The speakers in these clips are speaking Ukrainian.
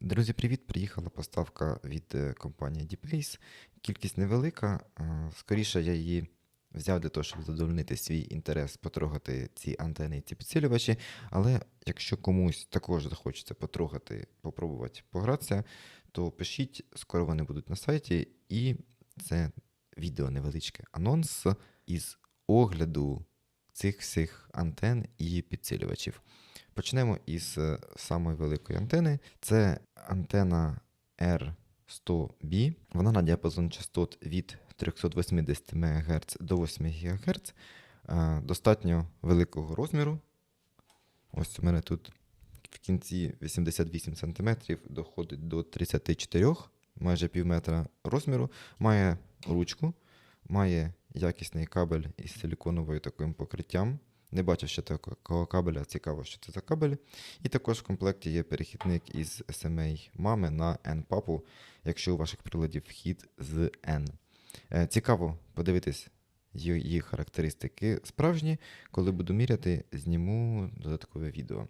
Друзі, привіт! Приїхала поставка від е, компанії DPace. Кількість невелика. е, Скоріше я її взяв для того, щоб задовольнити свій інтерес потрогати ці антени і ці підсилювачі. Але якщо комусь також захочеться потрогати, попробувати погратися, то пишіть, скоро вони будуть на сайті. І це відео невеличке анонс із огляду цих всіх антен і підсилювачів. Почнемо із е, самої великої антени. Це антена R100B. Вона на діапазон частот від 380 МГц до 8 ГГц. Е, Достатньо великого розміру. Ось у мене тут в кінці 88 см доходить до 34, майже пів метра розміру. Має ручку, має якісний кабель із силіконовою таким покриттям. Не бачив ще такого кабеля, цікаво, що це за кабель. І також в комплекті є перехідник із SMA мами на N-папу, якщо у ваших приладів вхід з N. Е, Цікаво подивитись ї- їх характеристики справжні. Коли буду міряти, зніму додаткове відео.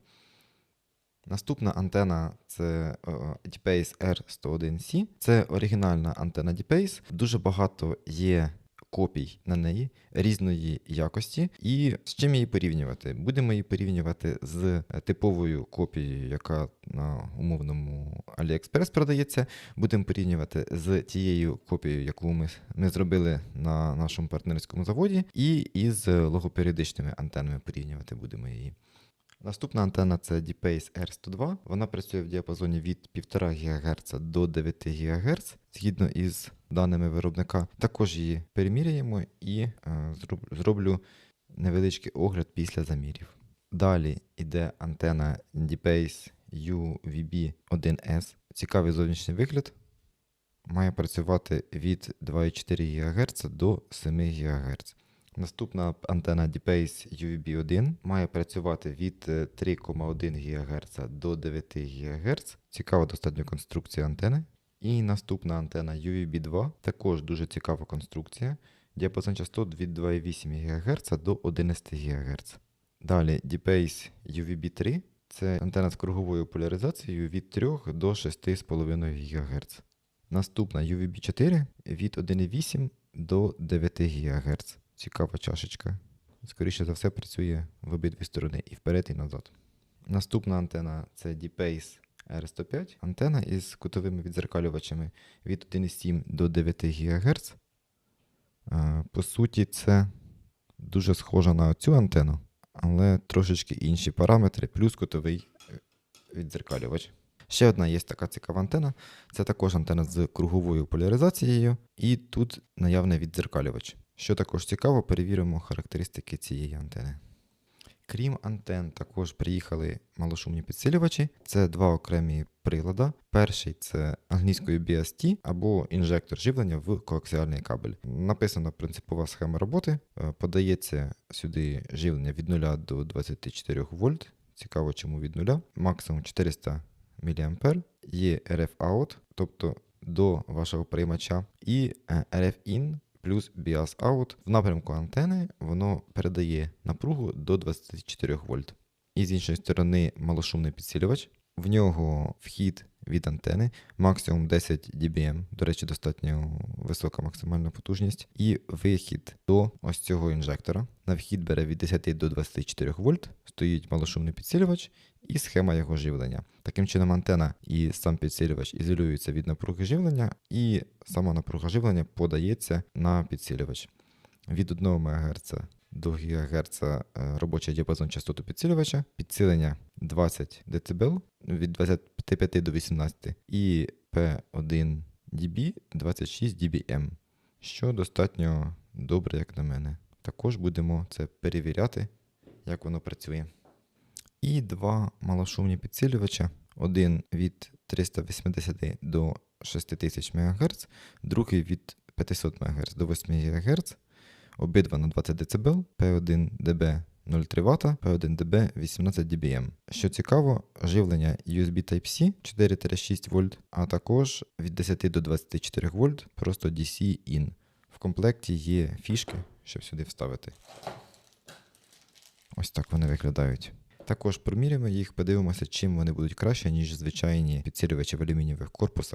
Наступна антена це DPace R101C. Це оригінальна антена DPace. Дуже багато є копій на неї різної якості. І з чим її порівнювати? Будемо її порівнювати з е, типовою копією, яка на умовному AliExpress продається. Будемо порівнювати з тією копією, яку ми, ми зробили на нашому партнерському заводі, і із логоперіодичними антенами порівнювати будемо її. Наступна антенна це DPace R102. Вона працює в діапазоні від 1,5 ГГц до 9 ГГц, згідно із даними виробника. Також її переміряємо і е, зроблю невеличкий огляд після замірів. Далі йде антена DPace UVB1S. Цікавий зовнішній вигляд. Має працювати від 2,4 ГГц до 7 ГГц. Наступна антена DPace UVB1 має працювати від е, 3,1 ГГц до 9 ГГц. Цікава достатньо конструкція антени. І наступна антена UVB2 також дуже цікава конструкція. Діапазон частот від 2,8 ГГц до 11 ГГц. Далі DPace UVB3 це антена з круговою поляризацією від 3 до 6,5 ГГц. Наступна UVB4 від 1,8 до 9 ГГц. Цікава чашечка. Скоріше за все, працює в обидві сторони і вперед, і назад. Наступна антена це DPace R105. Антена із кутовими відзеркалювачами від 1,7 до 9 ГГц. Е, По суті, це дуже схожа на цю антенну, але трошечки інші параметри, плюс кутовий е, відзеркалювач. Ще одна є така цікава антена. Це також антена з круговою поляризацією, і тут наявний віддзеркалювач. Що також цікаво, перевіримо характеристики цієї антени. Крім антен, також приїхали малошумні підсилювачі. Це два окремі прилада. Перший це англійською BST або інжектор живлення в коаксіальний кабель. Написана принципова схема роботи. Е, Подається сюди живлення від 0 до 24 вольт. Цікаво, чому від 0. Максимум 400 мА. Є RF-out, тобто до вашого приймача, і е, RF-in плюс bias out. В напрямку антени воно передає напругу до 24 вольт. І з іншої сторони малошумний підсилювач. В нього вхід від антени, максимум 10 dBm, до речі, достатньо висока максимальна потужність. І вихід до ось цього інжектора. На вхід бере від 10 до 24 вольт, стоїть малошумний підсилювач і схема його живлення. Таким чином, антена і сам підсилювач ізолюються від напруги живлення, і сама напруга живлення подається на підсилювач. Від 1 МГц до ГГц е, робочий діапазон частоту підсилювача, підсилення 20 дБ від 25 до 18 і P1 dB 26 dBm, що достатньо добре, як на мене. Також будемо це перевіряти, як воно працює. І два малошумні підсилювача. Один від 380 до 6000 МГц, другий від 500 МГц до 8 ГГц. Обидва на 20 дБ, P1 dB 0,3 Вт, P1 dB 18 dBm. Що цікаво, живлення USB Type-C 4-6 вольт, а також від 10 до 24 вольт просто DC-in. В комплекті є фішки, щоб сюди вставити. Ось так вони виглядають. Також проміряємо їх, подивимося, чим вони будуть краще, ніж звичайні підсилювачі в алюмінієвих корпусах.